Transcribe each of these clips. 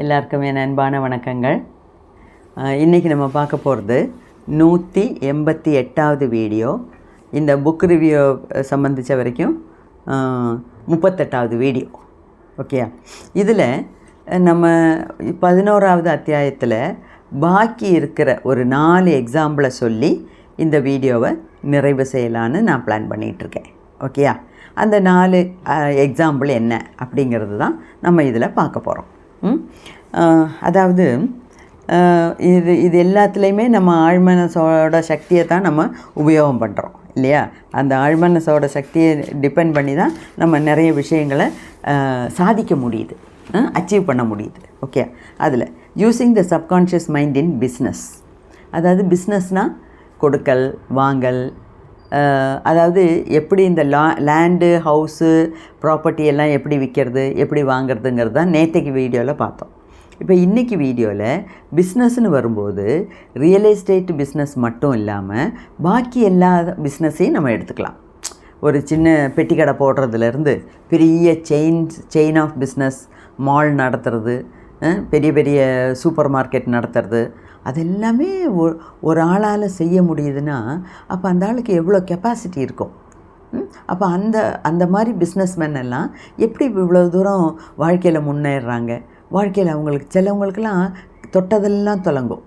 எல்லாருக்கும் என் அன்பான வணக்கங்கள். இன்றைக்கி நம்ம பார்க்க போகிறது நூற்றி எண்பத்தி எட்டாவது வீடியோ. இந்த புக் ரிவ்யூ சம்மந்தித்த வரைக்கும் முப்பத்தெட்டாவது வீடியோ. ஓகே இதில் நம்ம பதினோராவது அத்தியாயத்தில் பாக்கி இருக்கிற ஒரு நாலு எக்ஸாம்பிளை சொல்லி இந்த வீடியோவை நிறைவு செய்யலான்னு நான் பிளான் பண்ணிகிட்ருக்கேன் ஓகேயா? அந்த நாலு எக்ஸாம்பிள் என்ன அப்படிங்கிறது தான் நம்ம இதில் பார்க்க போகிறோம் அதாவது இது இது எல்லாத்துலேயுமே நம்ம ஆழ்மனசோட சக்தியை தான் நம்ம உபயோகம் பண்ணுறோம் இல்லையா? அந்த ஆழ்மனசோட சக்தியை டிபெண்ட் பண்ணி தான் நம்ம நிறைய விஷயங்களை சாதிக்க முடியுது அச்சீவ் பண்ண முடியுது ஓகே அதில் using the subconscious mind in business அதாவது பிஸ்னஸ்னால் கொடுக்கல் வாங்கல் அதாவது எப்படி இந்த லா லேண்டு ஹவுஸு ப்ராப்பர்ட்டி எல்லாம் எப்படி விற்கிறது எப்படி வாங்குறதுங்கிறது தான் நேற்றைக்கு வீடியோவில் பார்த்தோம். இப்போ இன்றைக்கி வீடியோவில் பிஸ்னஸ்னு வரும்போது ரியல் எஸ்டேட் பிஸ்னஸ் மட்டும் இல்லாமல் பாக்கி எல்லா பிஸ்னஸையும் நம்ம எடுத்துக்கலாம். ஒரு சின்ன பெட்டி கடை போடுறதுலேருந்து பெரிய chain chain of business mall நடத்துறது பெரிய பெரிய சூப்பர் மார்க்கெட் நடத்துறது அதெல்லாமே ஒ- ஒரு ஆளால் செய்ய முடியுதுன்னா அப்போ அந்த ஆளுக்கு எவ்வளோ கெப்பாசிட்டி இருக்கும் அப்போ அந்த அந்த மாதிரி பிஸ்னஸ்மேன் எல்லாம் எப்படி இவ்வளோ தூரம் வாழ்க்கையில் முன்னேறுறாங்க வாழ்க்கையில் அவங்களுக்கு சிலவங்களுக்கெல்லாம் தொட்டதெல்லாம் தொலங்கும்.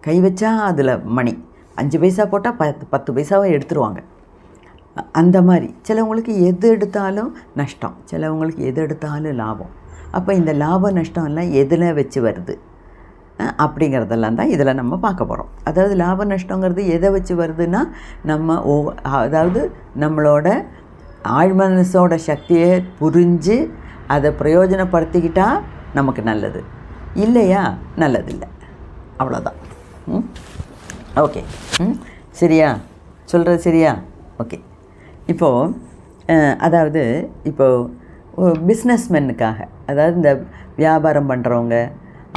கை வச்சா அதில் மணி அஞ்சு பைசா போட்டால் பத்து பத்து பைசாவை எடுத்துருவாங்க. அந்த மாதிரி சிலவங்களுக்கு எது எடுத்தாலும் நஷ்டம் சிலவங்களுக்கு எது எடுத்தாலும் லாபம். அப்போ இந்த லாப நஷ்டம் எல்லாம் எதில் வச்சு வருது? அப்படிங்கிறதெல்லாம் தான் இதில் நம்ம பார்க்க போகிறோம். அதாவது லாப நஷ்டங்கிறது எதை வச்சு வருதுன்னா நம்ம ஓ அதாவது நம்மளோட ஆழ்மனசோட சக்தியை புரிஞ்சு அதை பிரயோஜனப்படுத்திக்கிட்டால் நமக்கு நல்லது. இல்லையா? நல்லதில்லை. அவ்வளோதான். ம்? ஓகே. ம்? சரியா? சொல்கிறது சரியா? ஓகே. இப்போது அதாவது இப்போது பிஸ்னஸ்மென்னுக்காக அதாவது இந்த வியாபாரம் பண்ணுறவங்க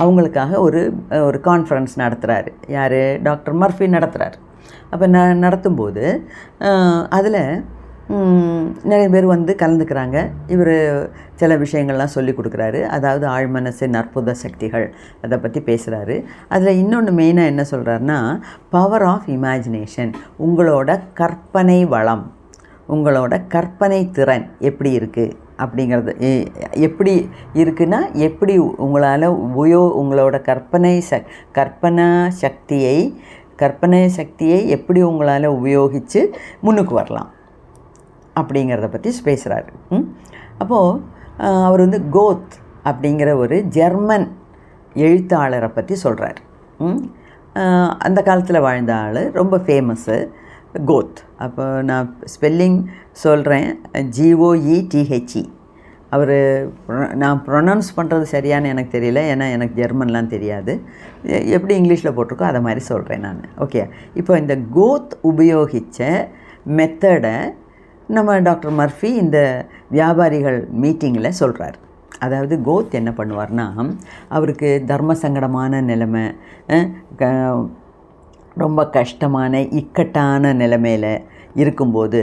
அவங்களுக்காக ஒரு ஒரு கான்ஃபரன்ஸ் நடத்துகிறாரு யார்? டாக்டர் மர்ஃபி நடத்துகிறாரு அப்போ ந நடத்தும்போது அதில் நிறைய பேர் வந்து கலந்துக்கிறாங்க. இவர் சில விஷயங்கள்லாம் சொல்லி கொடுக்குறாரு. அதாவது ஆழ்மனசின் அற்புத சக்திகள் அதை பற்றி பேசுகிறாரு அதில் இன்னொன்று மெயினாக என்ன சொல்கிறாருன்னா பவர் ஆஃப் இமேஜினேஷன் உங்களோட கற்பனை வளம் உங்களோட கற்பனை திறன் எப்படி இருக்குது அப்படிங்கிறது. எப்படி இருக்குன்னா எப்படி உங்களால் உபயோ உங்களோட கற்பனை ச கற்பனா சக்தியை கற்பனை சக்தியை எப்படி உங்களால் உபயோகித்து முன்னுக்கு வரலாம். அப்படிங்கிறத பற்றி பேசுகிறாரு அப்போது அவர் வந்து கோத் அப்படிங்கிற ஒரு ஜெர்மன் எழுத்தாளரை பற்றி சொல்கிறார் அந்த காலத்தில் வாழ்ந்த ஆள் ரொம்ப ஃபேமஸ்ஸு கோத் அப்போ நான் ஸ்பெல்லிங் சொல்கிறேன் ஜிஓஇ டிஹெச்இ அவர் நான் ப்ரொனவுன்ஸ் பண்ணுறது சரியானு எனக்கு தெரியல. ஏன்னா எனக்கு ஜெர்மன்லாம் தெரியாது. எப்படி இங்கிலீஷில் போட்டிருக்கோ அதை மாதிரி சொல்கிறேன் நான். ஓகே இப்போ இந்த கோத் உபயோகித்த மெத்தடை நம்ம டாக்டர் மர்ஃபி இந்த வியாபாரிகள் மீட்டிங்கில் சொல்கிறார் அதாவது கோத் என்ன பண்ணுவார்னா அவருக்கு தர்ம சங்கடமான நிலைமை க- ரொம்ப கஷ்டமான இக்கட்டான நிலைமையில் இருக்கும்போது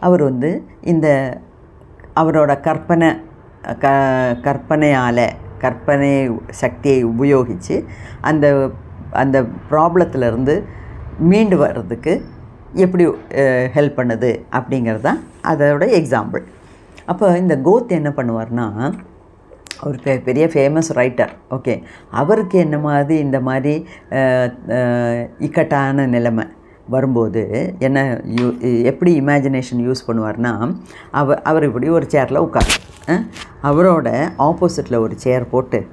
அவர் வந்து இந்த அவரோட கற்பனை க கற்பனையால் கற்பனை சக்தியை உபயோகித்து அந்த அந்த ப்ராப்ளத்திலேருந்து மீண்டு வர்றதுக்கு எப்படி ஹெல்ப் பண்ணுது அப்படிங்கிறது தான் அதோட எக்ஸாம்பிள் அப்போ இந்த கோத் என்ன பண்ணுவார்னா ஒரு பெ பெரிய ஃபேமஸ் ரைட்டர் ஓகே அவருக்கு என்ன மாதிரி இந்த மாதிரி இக்கட்டான நிலைமை வரும்போது என்ன யூ எப்படி இமேஜினேஷன் யூஸ் பண்ணுவார்னா அவர் அவர் இப்படி ஒரு சேரில் உட்கார் அவரோட ஆப்போசிட்டில் ஒரு சேர் போட்டு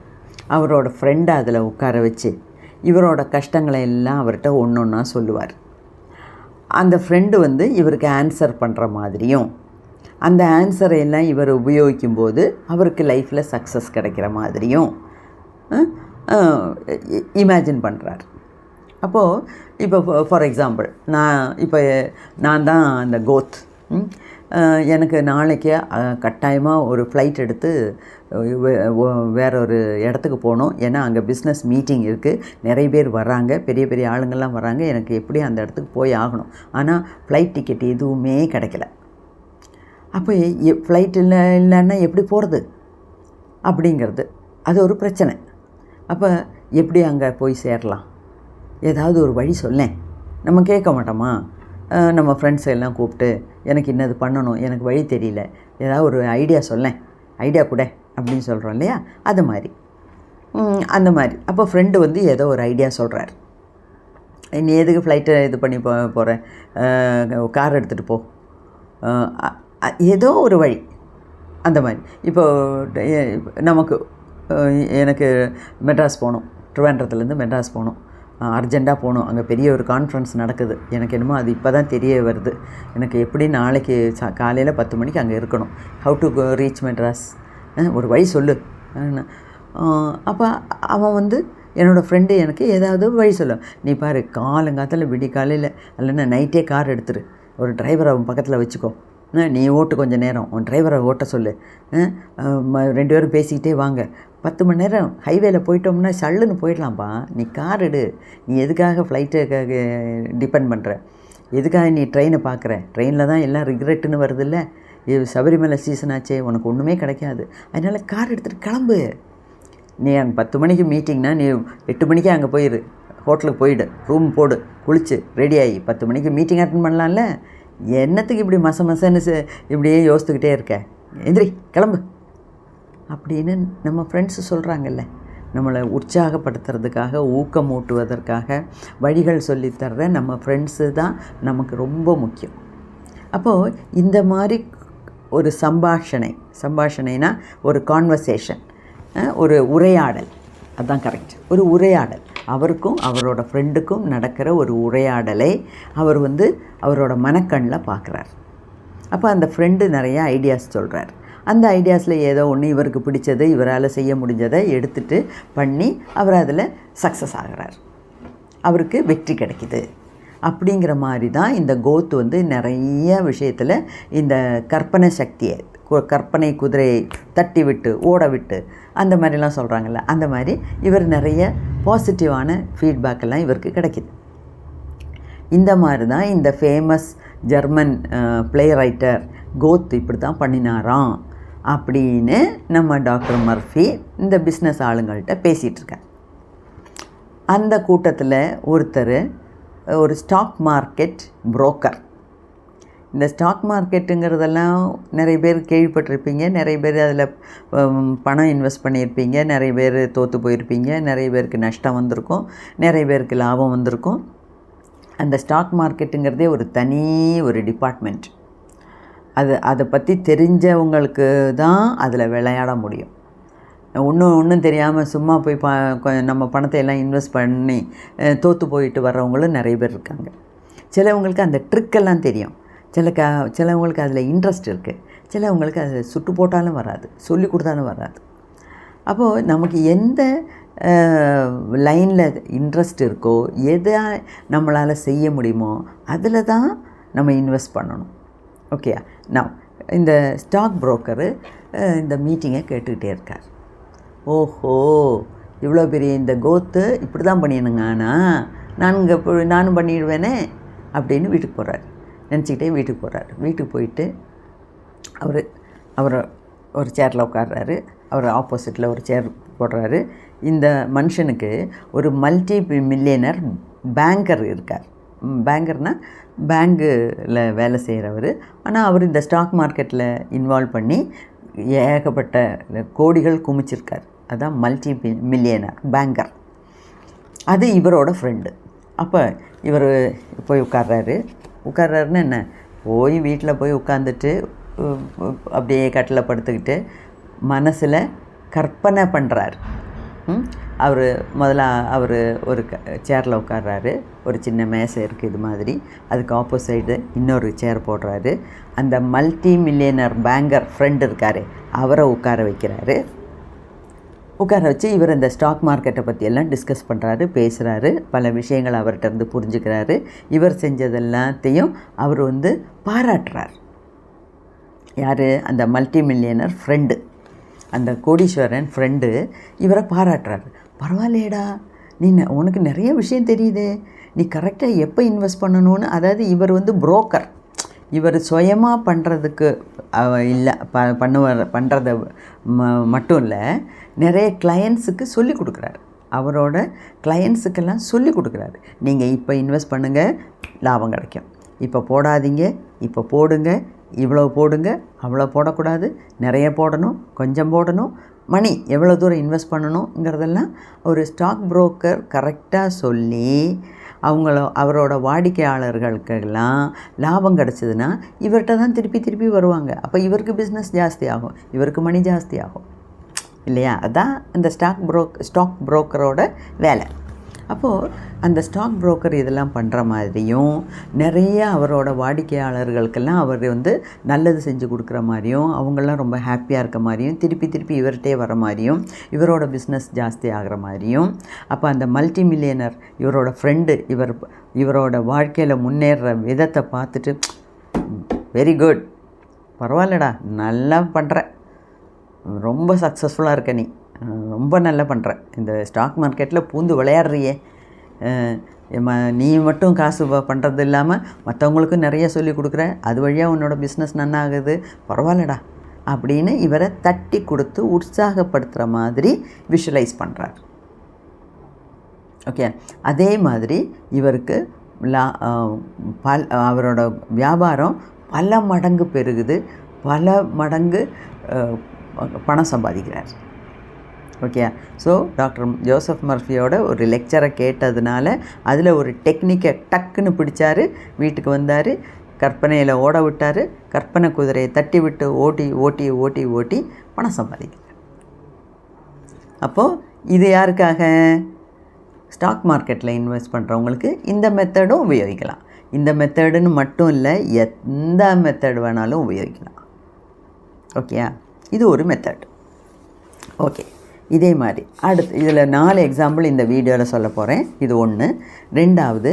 அவரோட ஃப்ரெண்டை அதில் உட்கார வச்சு இவரோட கஷ்டங்களை எல்லாம் அவர்கிட்ட ஒன்று ஒன்றா சொல்லுவார். அந்த ஃப்ரெண்டு வந்து இவருக்கு ஆன்சர் பண்ணுற மாதிரியும் அந்த ஆன்சரை எல்லாம் இவர் உபயோகிக்கும்போது அவருக்கு லைஃப்பில் சக்ஸஸ் கிடைக்கிற மாதிரியும் இமேஜின் பண்ணுறார் அப்போது இப்போ ஃபார் எக்ஸாம்பிள் நான் இப்போ நான் தான் அந்த கோத் ம்? எனக்கு நாளைக்கு கட்டாயமாக ஒரு ஃப்ளைட் எடுத்து வேற ஒரு இடத்துக்கு போகணும். ஏன்னா அங்கே பிஸ்னஸ் மீட்டிங் இருக்குது நிறைய பேர் வராங்க பெரிய பெரிய ஆளுங்கள்லாம் வராங்க எனக்கு எப்படி அந்த இடத்துக்கு போய் ஆகணும். ஆனால் ஃப்ளைட் டிக்கெட் எதுவுமே கிடைக்கல. அப்போ ஃப்ளைட் இல்லை இல்லைன்னா எப்படி போகிறது அப்படிங்கிறது. அது ஒரு பிரச்சனை. அப்போ எப்படி அங்கே போய் சேரலாம்? ஏதாவது ஒரு வழி சொல்லேன். நம்ம கேட்க மாட்டோமா? நம்ம ஃப்ரெண்ட்ஸ் எல்லாம் கூப்பிட்டு எனக்கு இன்னது பண்ணணும் எனக்கு வழி தெரியல. ஏதாவது ஒரு ஐடியா சொல்லேன். ஐடியா கூட அப்படின்னு சொல்கிறோம் இல்லையா? அது மாதிரி. அந்த மாதிரி. அப்போ ஃப்ரெண்டு வந்து ஏதோ ஒரு ஐடியா சொல்கிறார் நீ எதுக்கு ஃப்ளைட்டை இது பண்ணி போ போகிறேன் கார் எடுத்துகிட்டு போ. அ- ஏதோ ஒரு வழி. அந்த மாதிரி. இப்போது நமக்கு எனக்கு மெட்ராஸ் போகணும். ட்ரிவாண்ட்ரத்துலேருந்து மெட்ராஸ் போகணும். அர்ஜெண்ட்டாக போகணும். அங்கே பெரிய ஒரு கான்ஃபரன்ஸ் நடக்குது. எனக்கு என்னமோ அது இப்போ தான் தெரிய வருது. எனக்கு எப்படி நாளைக்கு சா காலையில் பத்து மணிக்கு அங்கே இருக்கணும். How to go reach Madras? ஒரு வழி சொல்லு. அப்போ அவன் வந்து என்னோடய ஃப்ரெண்டு எனக்கு ஏதாவது வழி சொல்லும் நீ பாரு காலங்காத்தில் விடி காலையில் இல்லைன்னா நைட்டே கார் எடுத்துரு. ஒரு டிரைவர் அவன் பக்கத்தில் வச்சுக்கோ. நீ ஓட்டு கொஞ்சம் நேரம். உன் டிரைவரை ஓட்ட சொல்லு. ம- ரெண்டு பேரும் பேசிக்கிட்டே வாங்க. பத்து மணி நேரம் ஹைவேல போயிட்டோம்னா சல்லுன்னு போயிடலாம்ப்பா நீ கார் எடு. நீ எதுக்காக ஃப்ளைட்டுக்காக டிபெண்ட் பண்ணுற எதுக்காக நீ ட்ரெயினை பார்க்குற ட்ரெயினில் தான் எல்லாம் ரிக்ரெட்டுன்னு வருதுல்ல? இது சபரிமலை சீசன் ஆச்சே. உனக்கு ஒன்றுமே கிடைக்காது. அதனால் கார் எடுத்துகிட்டு கிளம்பு. நீ அங்கே பத்து மணிக்கு மீட்டிங்னா நீ எட்டு மணிக்கே அங்கே போயிடு ஹோட்டலுக்கு போயிடு. ரூம் போடு. குளிச்சு. ரெடி ஆகி பத்து மணிக்கு மீட்டிங் அட்டன் பண்ணலாம்ல? என்னத்துக்கு இப்படி மச மசன்னு இப்படியே யோசித்துக்கிட்டே இருக்க? எந்திரி கிளம்பு. அப்படின்னு நம்ம ஃப்ரெண்ட்ஸு சொல்கிறாங்கல்ல நம்மளை உற்சாகப்படுத்துறதுக்காக ஊக்கமூட்டுவதற்காக வழிகள் சொல்லித்தர்ற நம்ம ஃப்ரெண்ட்ஸு தான் நமக்கு ரொம்ப முக்கியம். அப்போது இந்த மாதிரி ஒரு சம்பாஷணை சம்பாஷணைனா ஒரு கான்வர்சேஷன் ஒரு உரையாடல். அதுதான் கரெக்ட் ஒரு உரையாடல். அவருக்கும் அவரோட ஃப்ரெண்டுக்கும் நடக்கிற ஒரு உரையாடலை அவர் வந்து அவரோட மனக்கண்ணில் பார்க்குறார். அப்போ அந்த ஃப்ரெண்டு நிறைய ஐடியாஸ் சொல்கிறார் அந்த ஐடியாஸில் ஏதோ ஒன்று இவருக்கு பிடிச்சது இவரால் செய்ய முடிஞ்சதை எடுத்துட்டு பண்ணி அவர் அதில் சக்ஸஸ் ஆகிறார். அவருக்கு வெற்றி கிடைக்கிது. அப்படிங்கிற மாதிரி தான் இந்த கோத் வந்து நிறைய விஷயத்தில் இந்த கற்பனை சக்தியை கற்பனை குதிரையை தட்டி விட்டு ஓட விட்டு அந்த மாதிரிலாம் சொல்கிறாங்கல்ல அந்த மாதிரி இவர் நிறைய பாசிட்டிவான ஃபீட்பேக் எல்லாம் இவருக்கு கிடைக்கிது. இந்த மாதிரி தான் இந்த famous German play writer Goethe இப்படி தான் பண்ணினாராம் அப்படின்னு நம்ம டாக்டர் மர்ஃபி இந்த பிஸ்னஸ் ஆளுங்கள்கிட்ட பேசிகிட்டு அந்த கூட்டத்தில் ஒருத்தர் ஒரு ஸ்டாக் மார்க்கெட் புரோக்கர் இந்த ஸ்டாக் மார்க்கெட்டுங்கிறதெல்லாம் நிறைய பேர் கேள்விப்பட்டிருப்பீங்க. நிறைய பேர் அதில் பணம் இன்வெஸ்ட் பண்ணியிருப்பீங்க. நிறைய பேர் தோற்று போயிருப்பீங்க. நிறைய பேருக்கு நஷ்டம் வந்திருக்கும். நிறைய பேருக்கு லாபம் வந்திருக்கும். அந்த ஸ்டாக் மார்க்கெட்டுங்கிறதே ஒரு தனி ஒரு டிபார்ட்மெண்ட் அது அதை பற்றி தெரிஞ்சவங்களுக்கு தான் அதில் விளையாட முடியும். ஒன்றும் ஒன்றும் தெரியாமல் சும்மா போய் ப கொ- நம்ம பணத்தை எல்லாம் இன்வெஸ்ட் பண்ணி தோற்று போயிட்டு வர்றவங்களும் நிறைய பேர் இருக்காங்க. சிலவங்களுக்கு அந்த ட்ரிக்கெல்லாம் தெரியும். சில க சிலவங்களுக்கு அதில் இன்ட்ரெஸ்ட் இருக்குது சிலவங்களுக்கு அதில் சுட்டு போட்டாலும் வராது சொல்லி கொடுத்தாலும் வராது. அப்போது நமக்கு எந்த லைனில் இன்ட்ரெஸ்ட் இருக்கோ எதை நம்மளால் செய்ய முடியுமோ அதில் தான் நம்ம இன்வெஸ்ட் பண்ணணும். ஓகே நான் இந்த ஸ்டாக் புரோக்கரு இந்த மீட்டிங்கை கேட்டுக்கிட்டே இருக்கார். ஓஹோ! இவ்வளோ பெரிய இந்த கோத்து இப்படி தான் பண்ணிடணுங்க ஆனால் நான் இங்கே நானும் பண்ணிடுவேனே அப்படின்னு வீட்டுக்கு போகிறார் நினச்சிக்கிட்டே வீட்டுக்கு போகிறாரு வீட்டுக்கு போயிட்டு அவர் அவர் ஒரு சேரில் உட்காடுறாரு அவர் ஆப்போசிட்டில் ஒரு சேர் போடுறாரு. இந்த மனுஷனுக்கு ஒரு மல்டி மில்லியனர் பேங்கர் இருக்கார் பேங்கர்னால் பேங்கில் வேலை செய்கிறவர் ஆனால் அவர் இந்த ஸ்டாக் மார்க்கெட்டில் இன்வால்வ் பண்ணி ஏகப்பட்ட கோடிகள் குமிச்சிருக்கார். அதான் மல்டி மில்லியனர் பேங்கர் அது இவரோட ஃப்ரெண்டு அப்போ இவர் போய் உட்கார்றாரு. உட்கார்றாருன்னு என்ன? போய் வீட்டில் போய் உட்காந்துட்டு அப்படியே கட்டில் படுத்துக்கிட்டு மனசில் கற்பனை பண்ணுறாரு அவர் முதல்ல அவர் ஒரு சேரில் உட்கார்றாரு. ஒரு சின்ன மேசை இருக்குது இது மாதிரி. அதுக்கு ஆப்போசைடு இன்னொரு சேர் போடுறாரு. அந்த மல்டி மில்லியனர் பேங்கர் ஃப்ரெண்ட் இருக்கார். அவரை உட்கார வைக்கிறாரு. உட்கார வச்சு இவர் இந்த ஸ்டாக் மார்க்கெட்டை பற்றியெல்லாம் டிஸ்கஸ் பண்ணுறாரு பேசுகிறாரு பல விஷயங்கள் அவர்கிட்ட இருந்து புரிஞ்சுக்கிறாரு. இவர் செஞ்சதெல்லாத்தையும் அவர் வந்து பாராட்டுறார். யார்? அந்த மல்டி மில்லியனர் ஃப்ரெண்டு அந்த கோடீஸ்வரன் ஃப்ரெண்டு இவரை பாராட்டுறாரு. பரவாயில்லையேடா நீ உனக்கு நிறைய விஷயம் தெரியுதே. நீ கரெக்டாக எப்போ இன்வெஸ்ட் பண்ணணும்னு அதாவது இவர் வந்து புரோக்கர் இவர் சுயமாக பண்ணுறதுக்கு இல்லை ப பண்ணுவார் பண்ணுறத ம மட்டும் இல்லை நிறைய கிளையண்ட்ஸுக்கு சொல்லி கொடுக்குறாரு. அவரோட கிளையண்ட்ஸுக்கெல்லாம் சொல்லி கொடுக்குறாரு. நீங்கள் இப்போ இன்வெஸ்ட் பண்ணுங்கள் லாபம் கிடைக்கும். இப்போ போடாதீங்க இப்போ போடுங்க இவ்வளோ போடுங்க அவ்வளோ போடக்கூடாது. நிறைய போடணும் கொஞ்சம் போடணும். மணி எவ்வளோ தூரம் இன்வெஸ்ட் பண்ணணுங்கிறதெல்லாம் ஒரு ஸ்டாக் புரோக்கர் கரெக்டாக சொல்லி அவங்கள அவரோட வாடிக்கையாளர்களுக்கெல்லாம் லாபம் கிடச்சிதுன்னா இவர்கிட்ட தான் திருப்பி திருப்பி வருவாங்க. அப்போ இவருக்கு பிஸ்னஸ் ஜாஸ்தி ஆகும். இவருக்கு மணி ஜாஸ்தி ஆகும். இல்லையா? அதான் அந்த ஸ்டாக் புரோக் ஸ்டாக் புரோக்கரோட வேலை. அப்போது அந்த ஸ்டாக் புரோக்கர் இதெல்லாம் பண்ணுற மாதிரியும் நிறைய அவரோட வாடிக்கையாளர்களுக்கெல்லாம் அவர் வந்து நல்லது செஞ்சு கொடுக்குற மாதிரியும் அவங்கெல்லாம் ரொம்ப ஹாப்பியாக இருக்க மாதிரியும் திருப்பி திருப்பி இவர்கிட்டே வர மாதிரியும் இவரோட பிஸ்னஸ் ஜாஸ்தி ஆகிற மாதிரியும் அப்போ அந்த மல்டி மில்லியனர் இவரோட ஃப்ரெண்டு இவர் இவரோட வாழ்க்கையில் முன்னேறுற விதத்தை பார்த்துட்டு வெரி குட் பரவாயில்லடா நல்லா பண்ணுற ரொம்ப சக்ஸஸ்ஃபுல்லாக இருக்க நீ. ரொம்ப நல்லா பண்ணுற இந்த ஸ்டாக் மார்க்கெட்டில் பூந்து விளையாடுறியே. ம- நீ மட்டும் காசு பண்ணுறது இல்லாமல் மற்றவங்களுக்கும் நிறைய சொல்லி கொடுக்குற. அது வழியாக உன்னோட பிஸ்னஸ் நன்னாகுது. பரவாயில்லடா. அப்படின்னு இவரை தட்டி கொடுத்து உற்சாகப்படுத்துகிற மாதிரி விஷுவலைஸ் பண்ணுறார் ஓகே அதே மாதிரி இவருக்கு லா பல் அவரோட வியாபாரம் பல மடங்கு பெருகுது. பல மடங்கு பணம் சம்பாதிக்கிறார். ஓகே ஸோ டாக்டர் ஜோசப் மர்ஃபியோட ஒரு லெக்சரை கேட்டதுனால அதில் ஒரு டெக்னிக்கை டக்குன்னு பிடிச்சார். வீட்டுக்கு வந்தார் கற்பனையில் ஓட விட்டார். கற்பனை குதிரையை தட்டி விட்டு ஓட்டி ஓட்டி ஓட்டி ஓட்டி பணம் சம்பாதிக்கிறார். அப்போது இது யாருக்காக? ஸ்டாக் மார்க்கெட்டில் இன்வெஸ்ட் பண்ணுறவங்களுக்கு இந்த மெத்தடும் உபயோகிக்கலாம். இந்த மெத்தடுன்னு மட்டும் இல்லை எந்த மெத்தட் வேணாலும் உபயோகிக்கலாம். ஓகேயா இது ஒரு மெத்தட் ஓகே இதே மாதிரி. அடுத்து இதில் நாலு எக்ஸாம்பிள் இந்த வீடியோவில் சொல்ல போகிறேன் இது ஒன்று ரெண்டாவது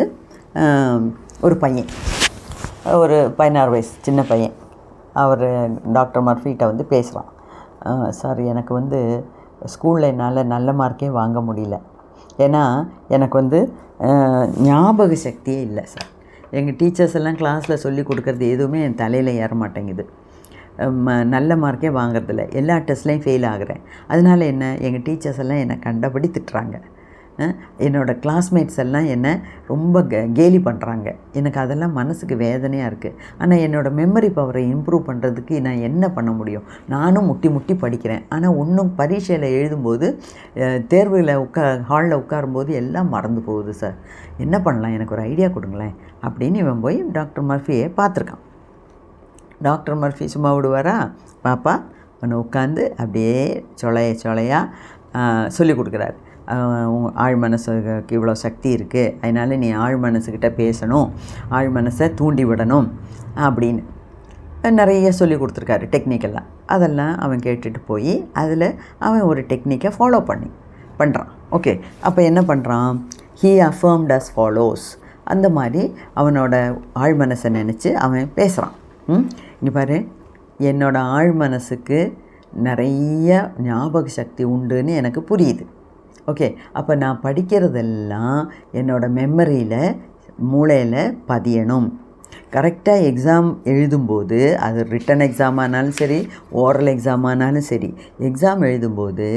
ஒரு பையன். ஒரு பதினாறு வயசு சின்ன பையன். அவர் டாக்டர் மர்ஃபிகிட்ட வந்து பேசுகிறான் சார் எனக்கு வந்து ஸ்கூலில் என்னால் நல்ல மார்க்கே வாங்க முடியல. ஏன்னா எனக்கு வந்து ஞாபக சக்தியே இல்லை சார் எங்கள் டீச்சர்ஸ் எல்லாம் கிளாஸில் சொல்லி கொடுக்குறது எதுவுமே என் தலையில் ஏற மாட்டேங்குது. நல்ல மார்க்கே வாங்குறதில்ல. எல்லா டெஸ்ட்லேயும் ஃபெயில் ஆகிறேன். அதனால என்ன? எங்கள் டீச்சர்ஸ் எல்லாம் என்னை கண்டபடி திட்டுறாங்க என்னோடய கிளாஸ்மேட்ஸ் எல்லாம் என்னை ரொம்ப கே- கேலி பண்ணுறாங்க எனக்கு அதெல்லாம் மனசுக்கு வேதனையாக இருக்குது ஆனால் என்னோடய மெமரி பவரை இம்ப்ரூவ் பண்ணுறதுக்கு நான் என்ன பண்ண முடியும்? நானும் முட்டி முட்டி படிக்கிறேன். ஆனால் ஒன்றும் பரீட்சையில் எழுதும்போது தேர்வில் உட்கா ஹாலில் உட்காரும்போது எல்லாம் மறந்து போகுது சார் என்ன பண்ணலாம்? எனக்கு ஒரு ஐடியா கொடுங்களேன். அப்படின்னு இவன் போய் டாக்டர் மர்ஃபியை பார்த்துருக்கான். டாக்டர் மர்ஃபி சும்மா விடுவாரா? பாப்பா அவனை உட்காந்து அப்படியே சொலைய சொலையாக சொல்லி கொடுக்குறாரு. ஆழ் மனசுக்கு இவ்வளோ சக்தி இருக்குது அதனால் நீ ஆழ் மனசுக்கிட்ட பேசணும். ஆழ் மனசை தூண்டி விடணும் அப்படின்னு. நிறைய சொல்லி கொடுத்துருக்காரு டெக்னிக்கெல்லாம். அதெல்லாம் அவன் கேட்டுட்டு போய் அதில் அவன் ஒரு டெக்னிக்கை ஃபாலோ பண்ணி பண்ணுறான் ஓகே அப்போ என்ன பண்ணுறான் ஹீ அஃபர்ம்ட் அஸ் ஃபாலோஸ் அந்த மாதிரி அவனோட ஆழ் மனசை நினச்சி அவன் பேசுகிறான் ம்? இங்கே பாரு என்னோடய ஆழ் மனசுக்கு நிறைய ஞாபக சக்தி உண்டுன்னு எனக்கு புரியுது. ஓகே அப்போ நான் படிக்கிறதெல்லாம் என்னோடய மெமரியில் மூளையில் பதியணும். கரெக்டாக எக்ஸாம் எழுதும்போது அது ரிட்டன் எக்ஸாம் ஆனாலும் சரி ஓரல் எக்ஸாம் ஆனாலும் சரி எக்ஸாம் எழுதும்போது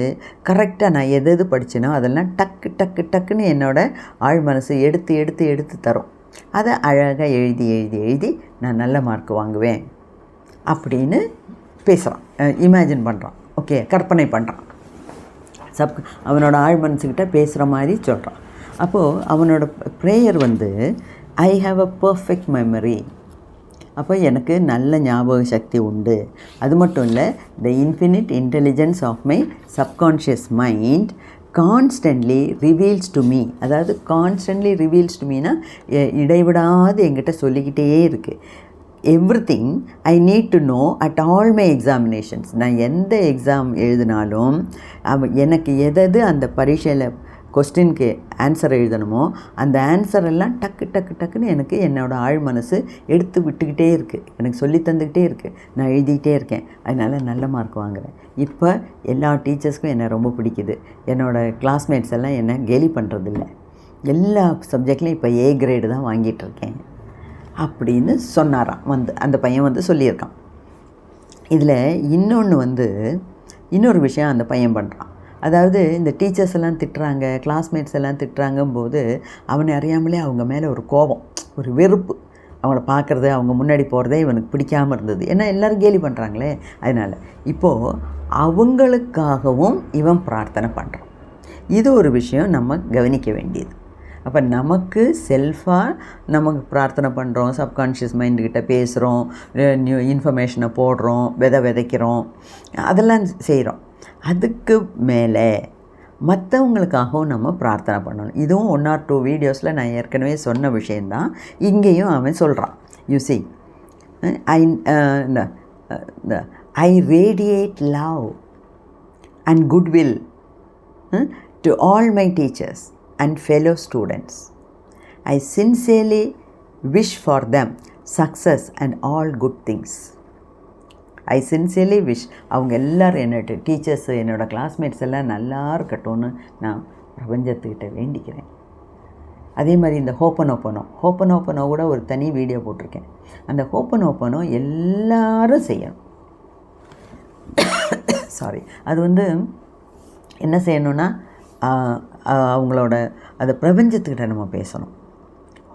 கரெக்டாக நான் எது எது படித்தேனோ அதெல்லாம் டக்கு டக்கு டக்குன்னு என்னோடய ஆழ் மனசு எடுத்து எடுத்து எடுத்து தரும். அதை அழகாக எழுதி எழுதி எழுதி நான் நல்ல மார்க் வாங்குவேன். அப்படின்னு பேசுகிறான் இமேஜின் பண்ணுறான் ஓகே கற்பனை பண்ணுறான் சப் அவனோட ஆழ் மனசுக்கிட்ட பேசுகிற மாதிரி சொல்கிறான் அப்போது அவனோட ப்ரேயர் வந்து I have a perfect memory அப்போ எனக்கு நல்ல ஞாபக சக்தி உண்டு. அது மட்டும் இல்லை the infinite intelligence of my subconscious mind constantly reveals to me அதாவது கான்ஸ்டன்ட்லி ரிவீல்ஸ் டு மீனா இடைவிடாது எங்கிட்ட சொல்லிக்கிட்டே இருக்குது everything I need to know at all my examinations நான் எந்த எக்ஸாம் எழுதினாலும் எனக்கு எதது அந்த பரீட்சையில் கொஸ்டினுக்கு ஆன்சர் எழுதணுமோ அந்த ஆன்சர் எல்லாம் டக்கு டக்கு டக்குன்னு எனக்கு என்னோடய ஆழ் மனசு எடுத்து விட்டுக்கிட்டே இருக்குது எனக்கு சொல்லி தந்துக்கிட்டே இருக்குது நான் எழுதிக்கிட்டே இருக்கேன். அதனால் நல்ல மார்க் வாங்குறேன். இப்போ எல்லா டீச்சர்ஸ்க்கும் என்னை ரொம்ப பிடிக்குது. என்னோடய கிளாஸ்மேட்ஸ் எல்லாம் என்னை கேலி பண்ணுறதில்ல எல்லா சப்ஜெக்ட்லையும் இப்போ ஏ கிரேடு தான் வாங்கிட்டு இருக்கேன். அப்படின்னு சொன்னாராம். வந்து அந்த பையன் வந்து சொல்லியிருக்கான். இதில் இன்னொன்று வந்து இன்னொரு விஷயம் அந்த பையன் பண்ணுறான் அதாவது இந்த டீச்சர்ஸ் எல்லாம் திட்டுறாங்க கிளாஸ்மேட்ஸ் எல்லாம் திட்டுறாங்கும்போது அவனை அறியாமலே அவங்க மேலே ஒரு கோபம் ஒரு வெறுப்பு. அவங்கள பார்க்குறது அவங்க முன்னாடி போகிறதே இவனுக்கு பிடிக்காமல் இருந்தது. ஏன்னா எல்லோரும் கேலி பண்ணுறாங்களே அதனால். இப்போது அவங்களுக்காகவும் இவன் பிரார்த்தனை பண்ணுறான் இது ஒரு விஷயம் நம்ம கவனிக்க வேண்டியது. அப்போ நமக்கு செல்ஃபாக நமக்கு பிரார்த்தனை பண்ணுறோம் சப்கான்ஷியஸ் மைண்டுக்கிட்ட பேசுகிறோம் நியூ இன்ஃபர்மேஷனை போடுறோம் விதை விதைக்கிறோம் அதெல்லாம் செய்கிறோம் அதுக்கு மேலே மற்றவங்களுக்காகவும் நம்ம பிரார்த்தனை பண்ணணும். இதுவும் ஒன் ஆர் டூ வீடியோஸில் நான் ஏற்கனவே சொன்ன விஷயந்தான் இங்கேயும் அவன் சொல்கிறான் you see I I radiate love and goodwill to all my teachers and fellow students I sincerely wish for them success and all good things I sincerely wish அவங்க எல்லோரும் என்னோட டீச்சர்ஸ் என்னோடய கிளாஸ்மேட்ஸ் எல்லாம் நல்லா இருக்கட்டும்னு நான் பிரபஞ்சத்துக்கிட்ட வேண்டிக்கிறேன். அதே மாதிரி இந்த ஹோப்பன் ஓப்பனோ ஹோப்பன் ஓப்பனோ கூட ஒரு தனி வீடியோ போட்டிருக்கேன். அந்த ஹோப்பன் ஓப்பனோ எல்லாரும் செய்யணும். சாரி அது வந்து என்ன செய்யணும்னா அவங்களோட அந்த பிரபஞ்சத்துக்கிட்ட நம்ம பேசணும்.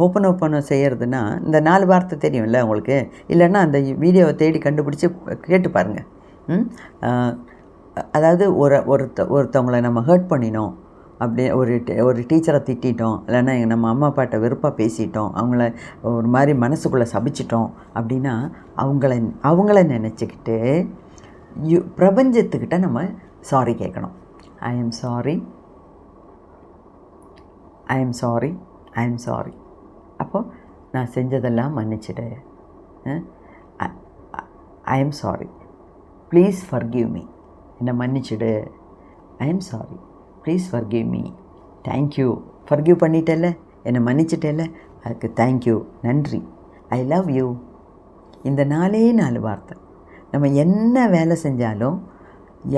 ஓப்பன் ஓப்பன் செய்கிறதுனா இந்த நாலு வார்த்தை தெரியும்ல உங்களுக்கு? இல்லைன்னா அந்த வீடியோவை தேடி கண்டுபிடிச்சி கேட்டு பாருங்கள் அதாவது ஒரு ஒருத்த ஒருத்தவங்களை நம்ம ஹர்ட் பண்ணினோம். அப்படி ஒரு ஒரு டீச்சரை திட்டிட்டோம். இல்லைன்னா எங்கள் நம்ம அம்மா அப்பாட்ட வெறுப்பாக பேசிட்டோம். அவங்கள ஒரு மாதிரி மனசுக்குள்ளே சபிச்சிட்டோம் அப்படின்னா அவங்கள அவங்கள நினச்சிக்கிட்டு யு பிரபஞ்சத்துக்கிட்ட நம்ம சாரி கேட்கணும். I am sorry I am sorry I am sorry அப்போது நான் செஞ்சதெல்லாம் மன்னிச்சிடு I am sorry please forgive me என்னை மன்னிச்சிடு I am sorry please forgive me thank you forgive பண்ணிட்டேல்ல என்னை மன்னிச்சிட்டேல்ல அதுக்கு தேங்க்யூ நன்றி ஐ லவ் யூ இந்த நாலே நாலு வார்த்தை நம்ம என்ன வேலை செஞ்சாலும்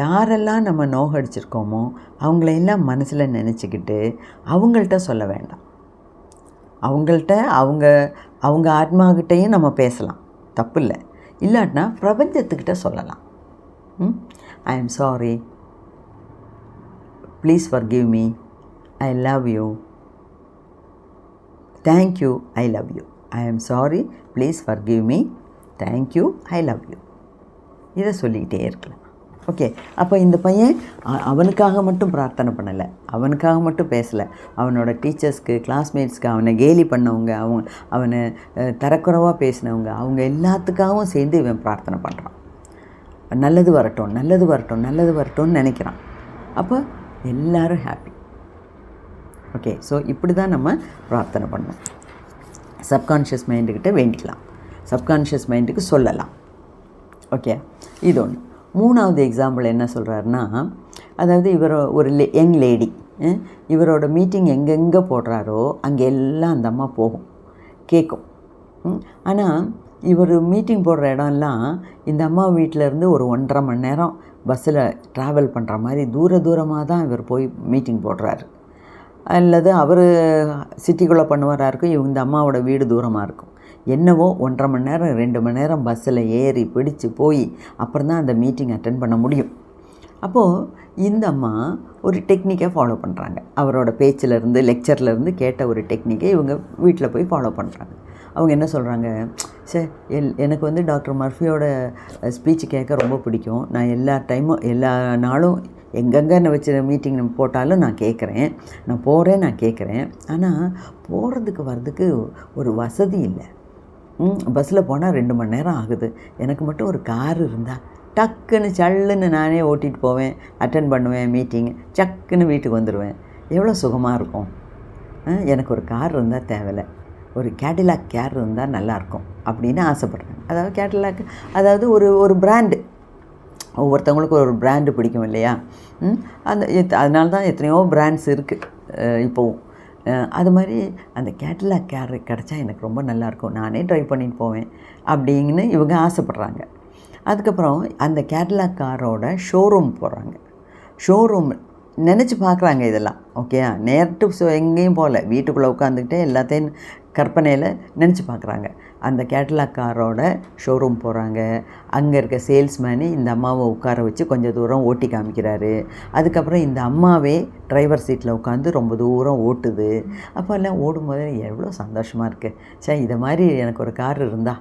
யாரெல்லாம் நம்ம நோகடிச்சிருக்கோமோ அவங்களையெல்லாம் மனசில் நினச்சிக்கிட்டு அவங்கள்ட்ட சொல்ல வேண்டாம். அவங்கள்ட்ட அவங்க அவங்க ஆத்மாகிட்டையும் நம்ம பேசலாம். தப்பு இல்லை இல்லாட்டினா பிரபஞ்சத்துக்கிட்ட சொல்லலாம். I am sorry please forgive me I love you thank you I love you I am sorry please forgive me thank you I love you இதை சொல்லிக்கிட்டே இருக்கலாம். ஓகே அப்போ இந்த பையன் அவனுக்காக மட்டும் பிரார்த்தனை பண்ணலை. அவனுக்காக மட்டும் பேசலை. அவனோட டீச்சர்ஸ்க்கு கிளாஸ்மேட்ஸ்க்கு அவனை கேலி பண்ணவங்க அவங்க அவனை தரக்குறவாக பேசினவங்க அவங்க எல்லாத்துக்காகவும் சேர்ந்து இவன் பிரார்த்தனை பண்ணுறான் நல்லது வரட்டும் நல்லது வரட்டும் நல்லது வரட்டும்னு நினைக்கிறான். அப்போ எல்லோரும் ஹாப்பி ஓகே ஸோ இப்படி தான் நம்ம பிரார்த்தனை பண்ணோம். சப்கான்ஷியஸ் மைண்டுக்கிட்ட வேண்டிக்கலாம். சப்கான்ஷியஸ் மைண்டுக்கு சொல்லலாம். ஓகே இது ஒன்று மூணாவது எக்ஸாம்பிள் என்ன சொல்கிறாருன்னா அதாவது இவர் ஒரு லே யங் லேடி இவரோட மீட்டிங் எங்கெங்கே போடுறாரோ அங்கே எல்லாம் அந்த அம்மா போகும் கேட்கும் ஆனால் இவர் மீட்டிங் போடுற இடம்லாம் இந்த அம்மா வீட்டிலேருந்து ஒரு ஒன்றரை மணி நேரம் பஸ்ஸில் ட்ராவல் பண்ணுற மாதிரி தூர தூரமாக தான் இவர் போய் மீட்டிங் போடுறாரு. அல்லது அவர் சிட்டிக்குள்ளே பண்ணுவாராக இருக்கும் இவங்க இந்த அம்மாவோட வீடு தூரமாக இருக்கும். என்னவோ ஒன்றரை மணி நேரம் ரெண்டு மணி நேரம் பஸ்ஸில் ஏறி பிடிச்சு போய் அப்புறம் தான் அந்த மீட்டிங் அட்டன் பண்ண முடியும். அப்போது இந்த அம்மா ஒரு டெக்னிக்கை ஃபாலோ பண்ணுறாங்க அவரோட பேச்சிலேருந்து லெக்சர்லேருந்து கேட்ட ஒரு டெக்னிக்கை இவங்க வீட்டில் போய் ஃபாலோ பண்ணுறாங்க அவங்க என்ன சொல்கிறாங்க சே எல் எனக்கு வந்து டாக்டர் மர்ஃபியோட ஸ்பீச் கேட்க ரொம்ப பிடிக்கும். நான் எல்லா டைமும் எல்லா நாளும் எங்கெங்கே நான் வச்சு மீட்டிங் போட்டாலும் நான் கேட்குறேன். நான் போகிறேன் நான் கேட்குறேன். ஆனால் போகிறதுக்கு வர்றதுக்கு ஒரு வசதி இல்லை. பஸ்ஸில் போனால் ரெண்டு மணி நேரம் ஆகுது. எனக்கு மட்டும் ஒரு கார் இருந்தால் டக்குன்னு சல்லுன்னு நானே ஓட்டிகிட்டு போவேன் அட்டன் பண்ணுவேன் மீட்டிங் சக்குன்னு வீட்டுக்கு வந்துடுவேன் எவ்வளோ சுகமாக இருக்கும். எனக்கு ஒரு கார் இருந்தால் தேவையில்லை. ஒரு கேட்டிலாக் கேர் இருந்தால் நல்லாயிருக்கும் அப்படின்னு ஆசைப்பட்றேன். அதாவது கேட்டிலாக் அதாவது ஒரு ஒரு பிராண்டு ஒவ்வொருத்தவங்களுக்கும் ஒரு பிராண்டு பிடிக்கும் இல்லையா? அந்த அதனால தான் எத்தனையோ பிராண்ட்ஸ் இருக்குது இப்போவும் அது மாதிரி அந்த கேட்டலாக் கேர் கிடச்சா எனக்கு ரொம்ப நல்லாயிருக்கும். நானே ட்ரை பண்ணிட்டு போவேன் அப்படின்னு இவங்க ஆசைப்பட்றாங்க. அதுக்கப்புறம் அந்த கேட்டலாக் காரோட ஷோரூம் போடுறாங்க ஷோரூம் நினச்சி பார்க்குறாங்க இதெல்லாம். ஓகே நேரட்டு எங்கேயும் போகல. வீட்டுக்குள்ளே உட்காந்துக்கிட்டே எல்லாத்தையும் கற்பனையில் நினச்சி பார்க்குறாங்க. அந்த கேட்டலாக் காரோட ஷோரூம் போகிறாங்க அங்கே இருக்க சேல்ஸ்மேனு இந்த அம்மாவை உட்கார வச்சு கொஞ்சம் தூரம் ஓட்டி காமிக்கிறாரு. அதுக்கப்புறம் இந்த அம்மாவே டிரைவர் சீட்டில் உட்காந்து ரொம்ப தூரம் ஓட்டுது. அப்போ எல்லாம் ஓடும்போது எவ்வளோ சந்தோஷமாக இருக்குது சே இதை மாதிரி எனக்கு ஒரு கார் இருந்தால்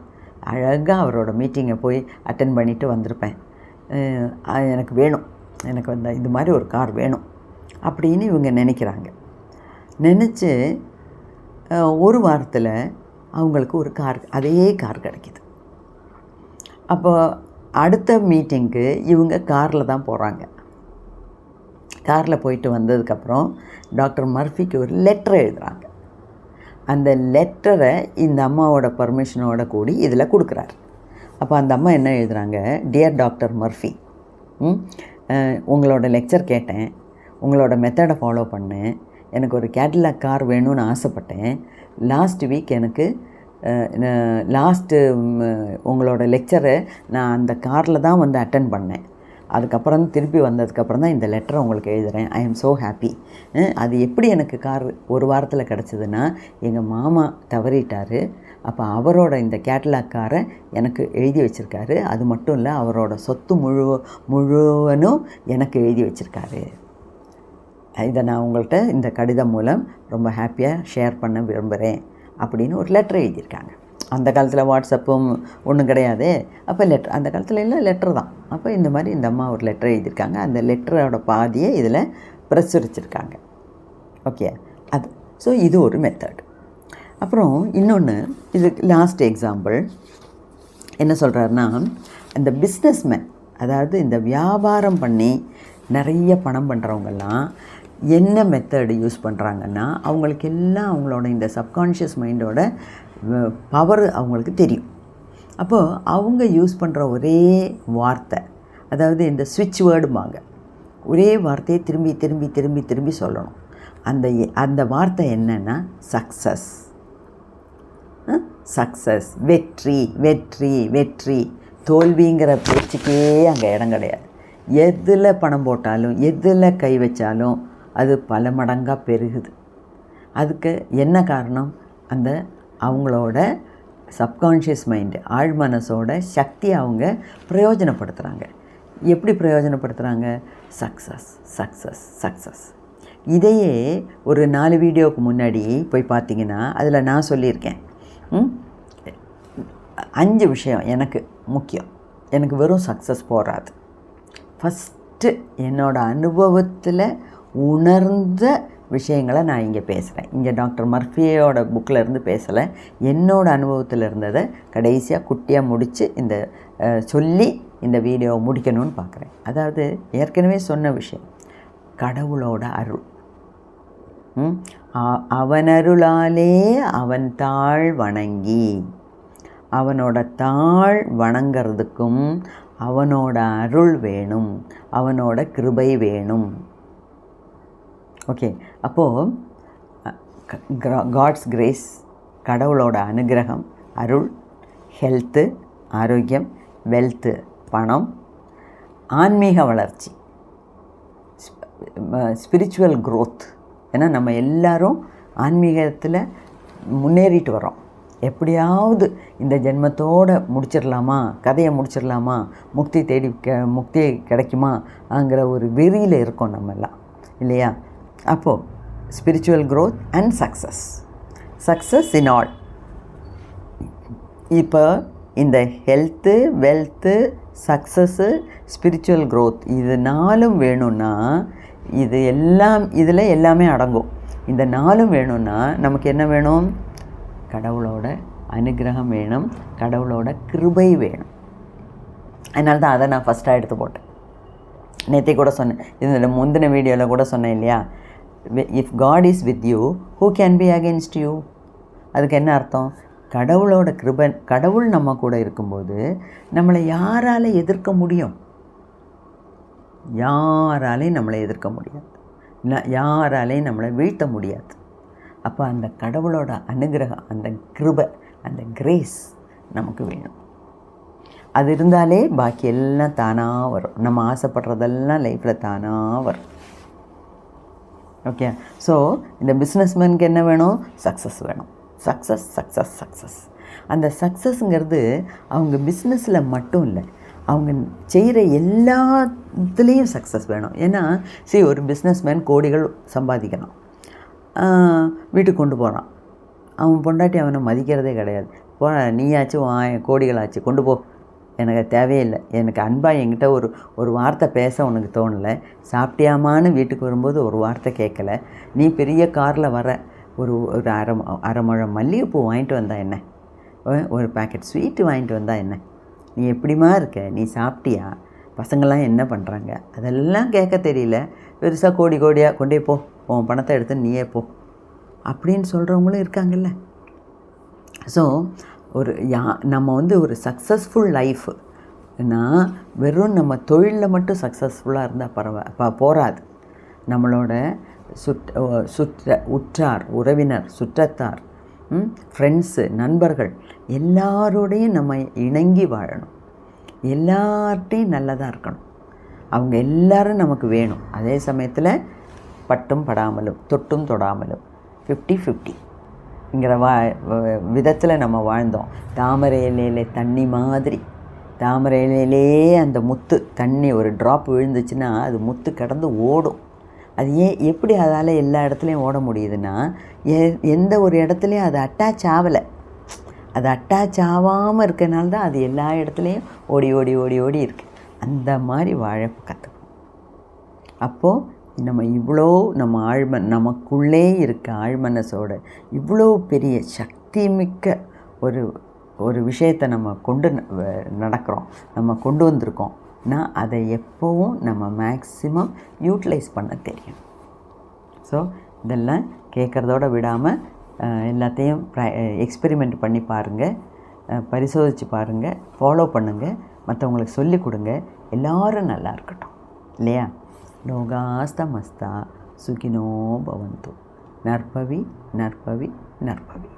அழகாக அவரோட மீட்டிங்கை போய் அட்டன் பண்ணிவிட்டு வந்திருப்பேன். எனக்கு வேணும். எனக்கு வந்து இது மாதிரி ஒரு கார் வேணும் அப்படின்னு இவங்க நினைக்கிறாங்க. நினச்சி ஒரு வாரத்தில் அவங்களுக்கு ஒரு கார் அதே கார் கிடைக்கிது. அப்போ அடுத்த மீட்டிங்க்கு இவங்க காரில் தான் போகிறாங்க காரில் போயிட்டு வந்ததுக்கப்புறம் டாக்டர் மர்ஃபிக்கு ஒரு லெட்டர் எழுதுகிறாங்க அந்த லெட்டரை இந்த அம்மாவோட பர்மிஷனோட கூடி இதில் கொடுக்குறாரு. அப்போ அந்த அம்மா என்ன எழுதுகிறாங்க டியர் டாக்டர் மர்ஃபி உங்களோட லெக்சர் கேட்டேன். உங்களோட மெத்தடை ஃபாலோ பண்ணேன். எனக்கு ஒரு கேட்லாக் கார் வேணும்னு ஆசைப்பட்டேன். லாஸ்ட் வீக் எனக்கு லாஸ்ட்டு உங்களோட லெக்சரை நான் அந்த காரில் தான் வந்து அட்டன் பண்ணேன். அதுக்கப்புறம் திருப்பி வந்ததுக்கப்புறம் தான் இந்த லெட்டரை உங்களுக்கு எழுதுகிறேன் ஐ எம் ஸோ ஹாப்பி அது எப்படி எனக்கு கார் ஒரு வாரத்தில் கிடச்சிதுன்னா எங்கள் மாமா தவறிட்டார். அப்போ அவரோட இந்த கேட்டலாக் காரை எனக்கு எழுதி வச்சுருக்காரு. அது மட்டும் இல்லை அவரோட சொத்து முழு முழுவனும் எனக்கு எழுதி வச்சுருக்காரு. இதை நான் உங்கள்கிட்ட இந்த கடிதம் மூலம் ரொம்ப ஹாப்பியாக ஷேர் பண்ண விரும்புகிறேன் அப்படின்னு ஒரு லெட்டர் எழுதியிருக்காங்க. அந்த காலத்தில் வாட்ஸ்அப்பும் ஒன்றும் கிடையாது. அப்போ லெட்டர் அந்த காலத்தில் எல்லாம் லெட்டர் தான். அப்போ இந்த மாதிரி இந்த அம்மா ஒரு லெட்டர் எழுதியிருக்காங்க. அந்த லெட்டரோட பாதியை இதில் பிரசுரிச்சிருக்காங்க. ஓகே அது ஸோ இது ஒரு மெத்தட் அப்புறம் இன்னொன்று இது லாஸ்ட் எக்ஸாம்பிள் என்ன சொல்கிறாருன்னா இந்த பிஸ்னஸ்மேன் அதாவது இந்த வியாபாரம் பண்ணி நிறைய பணம் பண்ணுறவங்கெல்லாம் என்ன மெத்தடு யூஸ் பண்ணுறாங்கன்னா அவங்களுக்கு எல்லாம் அவங்களோட இந்த சப்கான்ஷியஸ் மைண்டோட பவர் அவங்களுக்கு தெரியும். அப்போது அவங்க யூஸ் பண்ணுற ஒரே வார்த்தை அதாவது இந்த சுவிட்ச் வேர்டுமாங்க ஒரே வார்த்தையை திரும்பி திரும்பி திரும்பி திரும்பி சொல்லணும். அந்த அந்த வார்த்தை என்னென்னா சக்ஸஸ் சக்ஸஸ் வெற்றி வெற்றி வெற்றி. தோல்விங்கிற பேச்சுக்கே அங்கே இடம் கிடையாது. எதில் பணம் போட்டாலும் எதில் கை வச்சாலும் அது பல மடங்காக பெருகுது. அதுக்கு என்ன காரணம்? அந்த அவங்களோட சப்கான்ஷியஸ் மைண்டு ஆழ் மனசோட சக்தியை அவங்க பிரயோஜனப்படுத்துகிறாங்க எப்படி பிரயோஜனப்படுத்துகிறாங்க சக்ஸஸ் சக்ஸஸ் சக்ஸஸ் இதையே ஒரு நாலு வீடியோவுக்கு முன்னாடி போய் பார்த்தீங்கன்னா அதில் நான் சொல்லியிருக்கேன். அஞ்சு விஷயம் எனக்கு முக்கியம். எனக்கு வெறும் சக்ஸஸ் போகாது ஃபஸ்ட்டு என்னோடய அனுபவத்தில் உணர்ந்த விஷயங்களை நான் இங்கே பேசுகிறேன். இங்கே டாக்டர் மர்ஃபியோட புக்கில் இருந்து பேசலை. என்னோடய அனுபவத்தில் இருந்ததை கடைசியாக குட்டியாக முடித்து இந்த சொல்லி இந்த வீடியோவை முடிக்கணும்னு பார்க்குறேன். அதாவது ஏற்கனவே சொன்ன விஷயம். கடவுளோட அருள். ம்? அவனருளாலே அவன் தாழ் வணங்கி அவனோட தாழ் வணங்கிறதுக்கும் அவனோட அருள் வேணும் அவனோட கிருபை வேணும். ஓகே அப்போது காட்ஸ் கிரேஸ் கடவுளோட அனுகிரகம் அருள் ஹெல்த்து ஆரோக்கியம் வெல்த்து பணம் ஆன்மீக வளர்ச்சி ஸ்பிரிச்சுவல் க்ரோத் ஏன்னா நம்ம எல்லோரும் ஆன்மீகத்தில் முன்னேறிட்டு வரோம் எப்படியாவது இந்த ஜென்மத்தோடு முடிச்சிடலாமா? கதையை முடிச்சிடலாமா? முக்தி தேடி க முக்தி கிடைக்குமாங்கிற ஒரு வெறியில் இருக்கோம் நம்ம எல்லாம். இல்லையா? அப்போது spiritual growth and success success in all இப்போ இந்த health wealth success spiritual growth இது நாலும் வேணும்னா இது எல்லாம் இதில் எல்லாமே அடங்கும். இந்த நாளும் வேணும்னா நமக்கு என்ன வேணும்? கடவுளோட அனுகிரகம் வேணும். கடவுளோட கிருபை வேணும். அதனால தான் அதை நான் ஃபஸ்ட்டாக எடுத்து போட்டேன். நேற்றே கூட சொன்னேன். இதில் முந்தின வீடியோவில் கூட சொன்னேன் இல்லையா? If God is with you who can be against you அதுக்கு என்ன அர்த்தம்? கடவுளோட கிருபன் கடவுள் நம்ம கூட இருக்கும்போது நம்மளை யாரால் எதிர்க்க முடியும்? யாராலையும் நம்மளை எதிர்க்க முடியாது. யாராலையும் நம்மளை வீழ்த்த முடியாது. அப்போ அந்த கடவுளோட அனுகிரகம் அந்த கிருப அந்த கிரேஸ் நமக்கு வேணும். அது இருந்தாலே பாக்கி எல்லாம் தானாக வரும். நம்ம ஆசைப்படுறதெல்லாம் லைஃப்பில் தானாக வரும். ஓகே ஸோ இந்த பிஸ்னஸ்மேனுக்கு என்ன வேணும்? சக்ஸஸ் வேணும். சக்ஸஸ் சக்ஸஸ் சக்ஸஸ் அந்த சக்ஸஸ்ங்கிறது அவங்க பிஸ்னஸில் மட்டும் இல்லை. அவங்க செய்கிற எல்லாத்துலேயும் சக்ஸஸ் வேணும். ஏன்னா சரி ஒரு பிஸ்னஸ்மேன் கோடிகள் சம்பாதிக்கிறான் வீட்டுக்கு கொண்டு போகிறான் அவன் பொண்டாட்டி அவனை மதிக்கிறதே கிடையாது. போ நீயாச்சும் வா கோடிகளாச்சு கொண்டு போ. எனக்கு தேவையில்லை. எனக்கு அன்பாக என்கிட்ட ஒரு ஒரு வார்த்தை பேச உனக்கு தோணலை. சாப்பிட்டியாமான்னு வீட்டுக்கு வரும்போது ஒரு வார்த்தை கேட்கல. நீ பெரிய காரில் வர ஒரு ஒரு அரை அரை முழம் மல்லிகைப்பூ வாங்கிட்டு வந்தா என்ன? ஒரு பாக்கெட் ஸ்வீட்டு வாங்கிட்டு வந்தா என்ன? நீ எப்படிமா இருக்க? நீ சாப்பிட்டியா? பசங்கள்லாம் என்ன பண்ணுறாங்க அதெல்லாம் கேட்க தெரியல. பெருசாக கோடி கோடியாக கொண்டே போ. உன் பணத்தை எடுத்து நீயே போ. அப்படின்னு சொல்கிறவங்களும் இருக்காங்கல்ல. ஸோ ஒரு யா நம்ம வந்து ஒரு சக்ஸஸ்ஃபுல் லைஃப்னா வெறும் நம்ம தொழிலில் மட்டும் சக்ஸஸ்ஃபுல்லாக இருந்தால் பரவ ப போகாது நம்மளோட சுற்ற சுற்ற உற்றார் உறவினர் சுற்றத்தார் ஃப்ரெண்ட்ஸு நண்பர்கள் எல்லாரோடையும் நம்ம இணங்கி வாழணும். எல்லார்ட்டையும் நல்லதாக இருக்கணும். அவங்க எல்லாரும் நமக்கு வேணும். அதே சமயத்தில் பட்டும் படாமலும் தொட்டும் தொடாமலும் ஃபிஃப்டி ஃபிஃப்டி ங்கிற வா விதத்தில் நம்ம வாழ்ந்தோம். தாமரை இலையில தண்ணி மாதிரி. தாமரை இலையிலே அந்த முத்து தண்ணி ஒரு ட்ராப் விழுந்துச்சுன்னா அது முத்து கடந்து ஓடும். அது ஏன் எப்படி அதால் எல்லா இடத்துலையும் ஓட முடியுதுன்னா எ எந்த ஒரு இடத்துலையும் அது அட்டாச் ஆகலை அது அட்டாச் ஆகாமல் இருக்கனால தான் அது எல்லா இடத்துலையும் ஓடி ஓடி ஓடி ஓடி இருக்கு. அந்த மாதிரி வாழ கற்றுக்கணும் அப்போது நம்ம இவ்வளோ நம்ம ஆழ்ம நமக்குள்ளே இருக்க ஆழ்மனசோட இவ்வளோ பெரிய சக்தி மிக்க ஒரு ஒரு விஷயத்தை நம்ம கொண்டு ந- நடக்கிறோம் நம்ம கொண்டு வந்திருக்கோம். நான் அதை எப்போவும் நம்ம மேக்ஸிமம் யூட்டிலைஸ் பண்ண தெரியும். ஸோ இதெல்லாம் கேட்குறதோட விடாமல் எல்லாத்தையும் எக்ஸ்பெரிமெண்ட் பண்ணி பாருங்கள் பரிசோதித்து பாருங்கள் ஃபாலோ பண்ணுங்கள் மற்றவங்களுக்கு சொல்லிக் கொடுங்க எல்லோரும் நல்லா இருக்கட்டும். இல்லையா? லோகாஸ்தமஸ்தா சுகினோ பவந்து நற்பவி நற்பவி நற்பவி